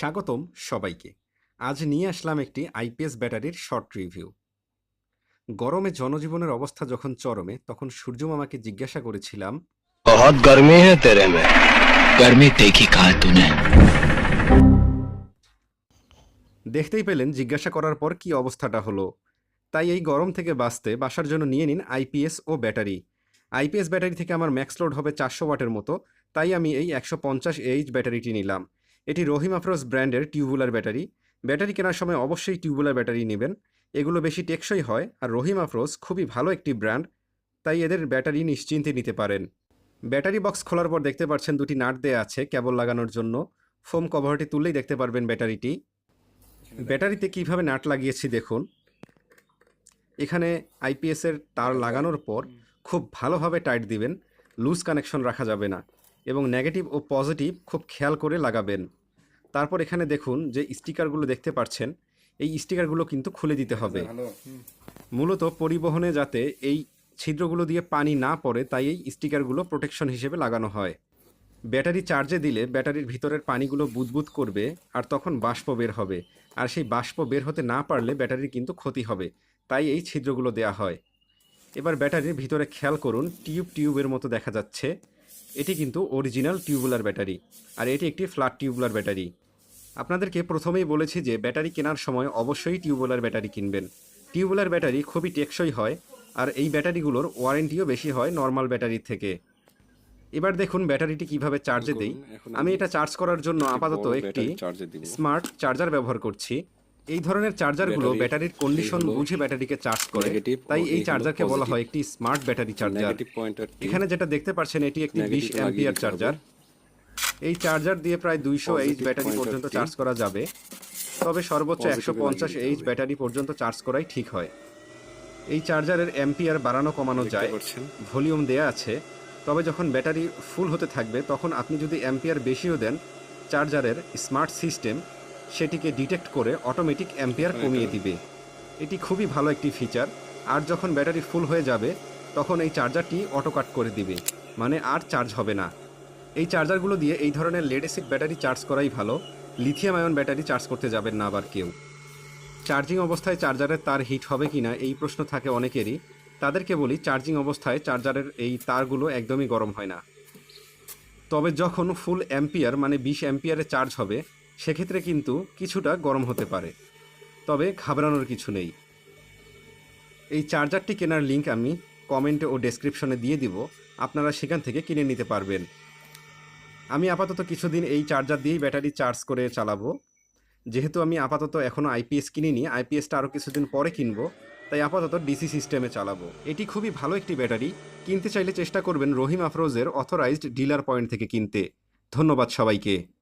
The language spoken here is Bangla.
স্বাগতম সবাইকে। আজ নিয়ে আসলাম একটি আইপিএস ব্যাটারির শর্ট রিভিউ। গরমে জনজীবনের অবস্থা যখন চরমে তখন সূর্য মামাকে জিজ্ঞাসা করেছিলাম বহুত গরমি হ্যাঁ তেরে মে? গরমি দেখি তুনে? দেখতেই পেলেন জিজ্ঞাসা করার পর কি অবস্থাটা হলো। তাই এই গরম থেকে বাঁচতে বাসার জন্য নিয়ে নিন আইপিএস ও ব্যাটারি। আইপিএস ব্যাটারি থেকে আমার ম্যাক্স লোড হবে চারশো ওয়াটের মতো তাই আমি এই একশো পঞ্চাশ এইচ ব্যাটারিটি নিলাম। এটি রহিম আফরোজ ব্র্যান্ডের টিউবুলার ব্যাটারি। ব্যাটারি কেনার সময় অবশ্যই টিউবুলার ব্যাটারি নেবেন। এগুলো বেশি টেকসই হয় আর রহিম আফরোজ খুবই ভালো একটি ব্র্যান্ড, তাই এদের ব্যাটারি নিশ্চিন্তে নিতে পারেন। ব্যাটারি বক্স খোলার পর দেখতে পাচ্ছেন দুটি নাট দেয়া আছে কেবল লাগানোর জন্য। ফোম কভারটি তুললেই দেখতে পারবেন ব্যাটারিটি। ব্যাটারিতে কীভাবে নাট লাগিয়েছি দেখুন। এখানে আইপিএসের তার লাগানোর পর খুব ভালোভাবে টাইট দিবেন, লুজ কানেকশন রাখা যাবে না। এবং নেগেটিভ ও পজিটিভ খুব খেয়াল করে লাগাবেন। তারপর এখানে দেখুন যে স্টিকারগুলো দেখতে পাচ্ছেন এই স্টিকারগুলো কিন্তু খুলে দিতে হবে। মূলত পরিবহনে যাতে এই ছিদ্রগুলো দিয়ে পানি না পড়ে তাই এই স্টিকারগুলো প্রোটেকশন হিসেবে লাগানো হয়। ব্যাটারি চার্জে দিলে ব্যাটারির ভিতরের পানিগুলো বুদবুদ করবে আর তখন বাষ্প বের হবে। আর সেই বাষ্প বের হতে না পারলে ব্যাটারির কিন্তু ক্ষতি হবে তাই এই ছিদ্রগুলো দেয়া হয়। এবার ব্যাটারির ভিতরে খেয়াল করুন টিউব টিউবের মতো দেখা যাচ্ছে। এটি কিন্তু অরিজিনাল টিউবুলার ব্যাটারি আর এটি একটি ফ্ল্যাট টিউবুলার ব্যাটারি আপনাদেরকে প্রথমেই বলেছি যে ব্যাটারি কেনার সময় অবশ্যই টিউবুলার ব্যাটারি কিনবেন। টিউবুলার ব্যাটারি খুবই টেকসই হয় আর এই ব্যাটারিগুলোর ওয়ারেন্টিও বেশি হয় নর্মাল ব্যাটারির থেকে। এবার দেখুন ব্যাটারিটি কীভাবে চার্জে দেই। আমি এটা চার্জ করার জন্য আপাতত একটি স্মার্ট চার্জার ব্যবহার করছি। এই ধরনের চার্জারগুলো ব্যাটারির কন্ডিশন বুঝে ব্যাটারিকে চার্জ করে। তাই এই চার্জারকে বলা হয় একটি স্মার্ট ব্যাটারি চার্জার এখানে যেটা দেখতে পাচ্ছেন এটি একটি বিশ অ্যাম্পিয়ার চার্জার এই চার্জার দিয়ে প্রায় দুইশো এইচ ব্যাটারি পর্যন্ত চার্জ করা যাবে। তবে সর্বোচ্চ একশো পঞ্চাশ এইচ ব্যাটারি পর্যন্ত চার্জ করাই ঠিক হয়। এই চার্জারের অ্যাম্পিয়ার বাড়ানো কমানো যায়। ভলিউম দেয়া আছে। তবে যখন ব্যাটারি ফুল হতে থাকবে তখন আপনি যদি অ্যাম্পিয়ার বেশিও দেন চার্জারের স্মার্ট সিস্টেম সেটিকে ডিটেক্ট করে অটোমেটিক অ্যাম্পিয়ার কমিয়ে দিবে। এটি খুবই ভালো একটি ফিচার আর যখন ব্যাটারি ফুল হয়ে যাবে তখন এই চার্জারটি অটো কাট করে দিবে। মানে আর চার্জ হবে না। এই চার্জারগুলো দিয়ে এই ধরনের লেড অ্যাসিড ব্যাটারি চার্জ করাই ভালো। লিথিয়াম আয়ন ব্যাটারি চার্জ করতে যাবেন না আবার কেউ। চার্জিং অবস্থায় চার্জারের তার হিট হবে কিনা এই প্রশ্ন থাকে অনেকেরই। তাদেরকে বলি চার্জিং অবস্থায় চার্জারের এই তারগুলো একদমই গরম হয় না। তবে যখন ফুল অ্যাম্পিয়ার মানে বিশ অ্যাম্পিয়ারে চার্জ হবে সেক্ষেত্রে কিন্তু কিছুটা গরম হতে পারে। তবে ঘাবড়ানোর কিছু নেই। এই চার্জারটি কেনার লিঙ্ক আমি কমেন্টে ও ডেসক্রিপশনে দিয়ে দিব। আপনারা সেখান থেকে কিনে নিতে পারবেন। আমি আপাতত কিছুদিন এই চার্জার দিয়েই ব্যাটারি চার্জ করে চালাবো। যেহেতু আমি আপাতত এখনও আইপিএস কিনিনি, আইপিএসটা আরও কিছুদিন পরে কিনবো, তাই আপাতত ডিসি সিস্টেমে চালাবো। এটি খুবই ভালো একটি ব্যাটারি। কিনতে চাইলে চেষ্টা করবেন রহিম আফরোজের অথরাইজড ডিলার পয়েন্ট থেকে কিনতে। ধন্যবাদ সবাইকে।